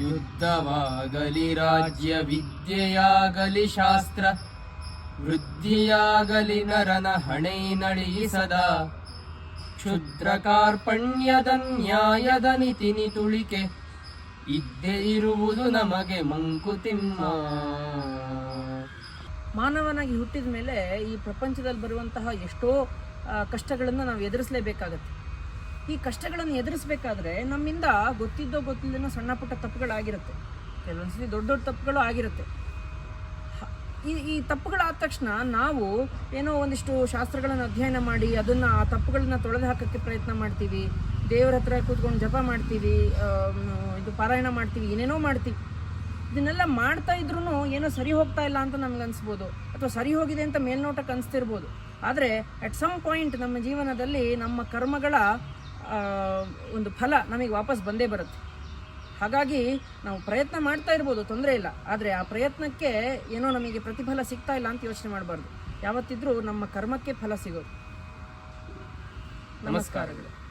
ಯುದ್ಧವಾಗಲಿ ರಾಜ್ಯ ವಿದ್ಯೆಯಾಗಲಿ ಶಾಸ್ತ್ರ. ವೃದ್ಧಿಯಾಗಲಿ ನರನ ಹಣೆ ನಳಿಸದ ಕ್ಷುದ್ರ ಕಾರ್ಪಣ್ಯದ ನ್ಯಾಯದ ನಿತಿನಿ ತುಳಿಕೆ. ಇದ್ದೇ ಇರುವುದು ನಮಗೆ ಮಂಕುತಿಮ್ಮ. ಮಾನವನಾಗಿ ಹುಟ್ಟಿದ ಮೇಲೆ ಈ ಪ್ರಪಂಚದಲ್ಲಿ ಬರುವಂತಹ ಎಷ್ಟೋ ಕಷ್ಟಗಳನ್ನು ನಾವು ಎದುರಿಸಲೇಬೇಕಾಗತ್ತೆ. ಈ ಕಷ್ಟಗಳನ್ನು ಎದುರಿಸಬೇಕಾದ್ರೆ ನಮ್ಮಿಂದ ಗೊತ್ತಿದ್ದೋ ಗೊತ್ತಿಲ್ಲದೋ ಸಣ್ಣ ಪುಟ್ಟ ತಪ್ಪುಗಳಾಗಿರುತ್ತೆ. ಕೆಲವೊಂದ್ಸತಿ ದೊಡ್ಡ ದೊಡ್ಡ ತಪ್ಪುಗಳು ಆಗಿರುತ್ತೆ. ಈ ಈ ತಪ್ಪುಗಳಾದ ತಕ್ಷಣ ನಾವು ಏನೋ ಒಂದಿಷ್ಟು ಶಾಸ್ತ್ರಗಳನ್ನು ಅಧ್ಯಯನ ಮಾಡಿ ಅದನ್ನು ಆ ತಪ್ಪುಗಳನ್ನ ತೊಳೆದು ಹಾಕೋಕ್ಕೆ ಪ್ರಯತ್ನ ಮಾಡ್ತೀವಿ. ದೇವರ ಹತ್ರ ಕೂತ್ಕೊಂಡು ಜಪ ಮಾಡ್ತೀವಿ ಇದು ಪಾರಾಯಣ ಮಾಡ್ತೀವಿ, ಏನೇನೋ ಮಾಡ್ತೀವಿ. ಇದನ್ನೆಲ್ಲ ಮಾಡ್ತಾ ಇದ್ರೂ ಏನೋ ಸರಿ ಹೋಗ್ತಾ ಇಲ್ಲ ಅಂತ ನಮ್ಗೆ ಅನಿಸ್ಬೋದು. ಅಥವಾ ಸರಿ ಹೋಗಿದೆ ಅಂತ ಮೇಲ್ನೋಟಕ್ಕೆ ಅನಿಸ್ತಿರ್ಬೋದು. ಆದರೆ ಅಟ್ ಸಮ್ ಪಾಯಿಂಟ್ ನಮ್ಮ ಜೀವನದಲ್ಲಿ ನಮ್ಮ ಕರ್ಮಗಳ ಒಂದು ಫಲ ನಮಗೆ ವಾಪಸ್ ಬಂದೇ ಬರುತ್ತೆ. ಹಾಗಾಗಿ ನಾವು ಪ್ರಯತ್ನ ಮಾಡ್ತಾ ಇರ್ಬೋದು, ತೊಂದರೆ ಇಲ್ಲ. ಆದರೆ ಆ ಪ್ರಯತ್ನಕ್ಕೆ ಏನೋ ನಮಗೆ ಪ್ರತಿಫಲ ಸಿಗ್ತಾ ಇಲ್ಲ ಅಂತ ಯೋಚನೆ ಮಾಡಬಾರ್ದು. ಯಾವತ್ತಿದ್ರೂ ನಮ್ಮ ಕರ್ಮಕ್ಕೆ ಫಲ ಸಿಗೋದು. ನಮಸ್ಕಾರಗಳು.